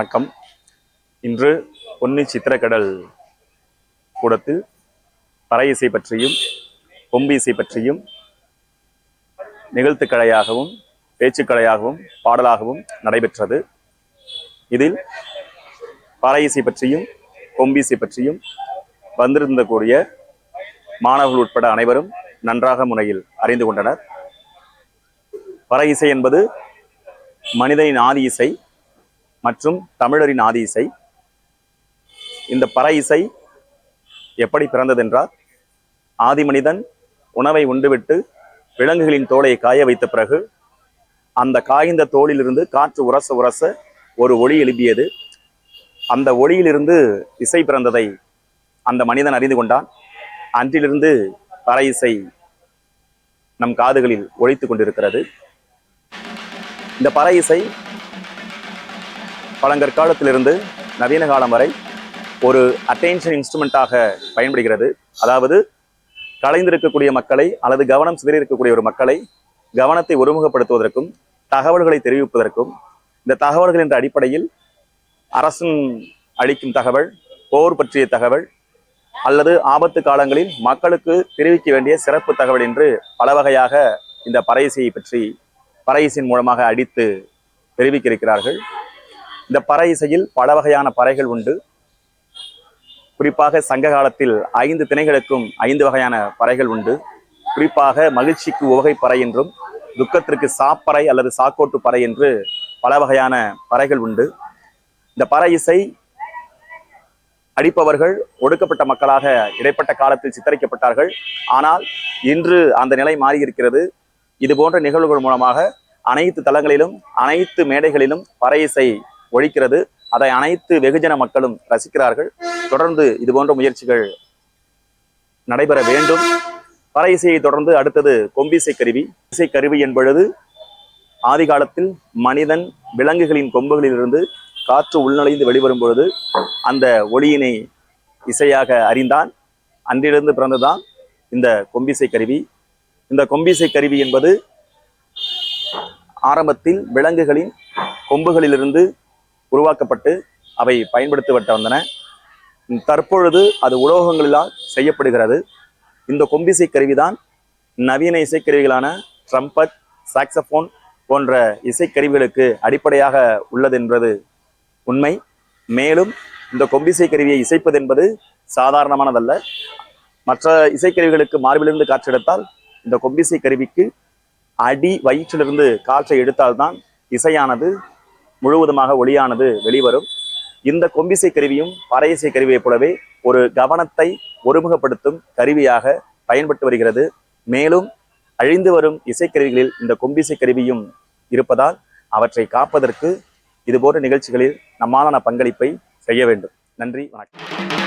வணக்கம். இன்று பொன்னி சித்திரக்கடல் கூடத்தில் பறை இசை பற்றியும் கொம்பு இசை பற்றியும் நிகழ்த்துக்கலையாகவும் பேச்சுக்கலையாகவும் பாடலாகவும் நடைபெற்றது. இதில் பறை இசை பற்றியும் கொம்பு இசை பற்றியும் வந்திருந்த கூடிய மாணவர்கள் உட்பட அனைவரும் நன்றாக முறையில் அறிந்து கொண்டனர். பறை இசை என்பது மனிதனின் ஆதி இசை. மற்றும் தமிழரின் ஆதி இசை இந்த பறை இசை எப்படி பிறந்ததென்றால் ஆதி மனிதன் உணவை உண்டுவிட்டு விலங்குகளின் தோலை காய வைத்த பிறகு அந்த காய்ந்த தோளிலிருந்து காற்று உரச உரச ஒரு ஒளி எழுப்பியது. அந்த ஒளியிலிருந்து இசை பிறந்ததை அந்த மனிதன் அறிந்து கொண்டான். அன்றிலிருந்து பறை இசை நம் காதுகளில் ஒழித்து கொண்டிருக்கிறது. இந்த பறை இசை பழங்கற்காலத்திலிருந்து நவீன காலம் வரை ஒரு அட்டென்ஷன் இன்ஸ்ட்ருமெண்ட்டாக பயன்படுகிறது. அதாவது கலைந்திருக்கக்கூடிய மக்களை அல்லது கவனம் சிதறியிருக்கக்கூடிய ஒரு மக்களை கவனத்தை ஒருமுகப்படுத்துவதற்கும் தகவல்களை தெரிவிப்பதற்கும் இந்த தகவல்கள் என்ற அடிப்படையில் அரசன் அளிக்கும் தகவல் போர் பற்றிய தகவல் அல்லது ஆபத்து காலங்களில் மக்களுக்கு தெரிவிக்க வேண்டிய சிறப்பு தகவல் என்று பல வகையாக இந்த பறையிசையை பற்றி பறையசின் மூலமாக அடித்து தெரிவிக்க இருக்கிறார்கள் இந்த பறை இசையில் பல வகையான பறைகள் உண்டு. குறிப்பாக சங்க காலத்தில் ஐந்து திணைகளுக்கும் ஐந்து வகையான பறைகள் உண்டு. குறிப்பாக மகிழ்ச்சிக்கு உவகை பறை என்றும் துக்கத்திற்கு சாப்பறை அல்லது சாக்கோட்டு பறை என்று பல வகையான பறைகள் உண்டு. இந்த பறை இசை அடிப்பவர்கள் ஒடுக்கப்பட்ட மக்களாக இடைப்பட்ட காலத்தில் சித்தரிக்கப்பட்டார்கள். ஆனால் இன்று அந்த நிலை மாறியிருக்கிறது. இது போன்ற நிகழ்வுகள் மூலமாக அனைத்து தளங்களிலும் அனைத்து மேடைகளிலும் பறை இசை ஒழிக்கிறது. அதை அனைத்து வெகுஜன மக்களும் ரசிக்கிறார்கள். தொடர்ந்து இது போன்ற முயற்சிகள் நடைபெற வேண்டும். பற இசையை தொடர்ந்து அடுத்தது கொம்பிசை கருவி. இசை கருவி என்பது ஆதி காலத்தில் மனிதன் விலங்குகளின் கொம்புகளிலிருந்து காற்று உள்நுழைந்து வெளிவரும் பொழுது அந்த ஒளியினை இசையாக அறிந்தான். அன்றிலிருந்து பிறந்துதான் இந்த கொம்பிசை கருவி. இந்த கொம்பிசை கருவி என்பது ஆரம்பத்தில் விலங்குகளின் கொம்புகளிலிருந்து உருவாக்கப்பட்டு அவை பயன்படுத்தப்பட்டு வந்தன. தற்பொழுது அது உலோகங்களிலால் செய்யப்படுகிறது. இந்த கொம்பிசை கருவிதான் நவீன இசைக்கருவிகளான ட்ரம்பட் சாக்ஸபோன் போன்ற இசைக்கருவிகளுக்கு அடிப்படையாக உள்ளது என்பது உண்மை. மேலும் இந்த கொம்பிசை கருவியை இசைப்பது என்பது சாதாரணமானதல்ல. மற்ற இசைக்கருவிகளுக்கு மார்பிலிருந்து காற்றெடுத்தால் இந்த கொம்பிசை கருவிக்கு அடி வயிற்றிலிருந்து காற்றை எடுத்தால்தான் இசையானது முழுவதுமாக ஒளியானது வெளிவரும். இந்த கொம்பிசை கருவியும் பறையிசை கருவியைப் போலவே ஒரு கவனத்தை ஒருமுகப்படுத்தும் கருவியாக பயன்பட்டு வருகிறது. மேலும் அழிந்து வரும் இசைக்கருவிகளில் இந்த கொம்பிசை கருவியும் இருப்பதால் அவற்றை காப்பதற்கு இதுபோன்ற நிகழ்ச்சிகளில் நம்மாலான பங்களிப்பை செய்ய வேண்டும். நன்றி வணக்கம்.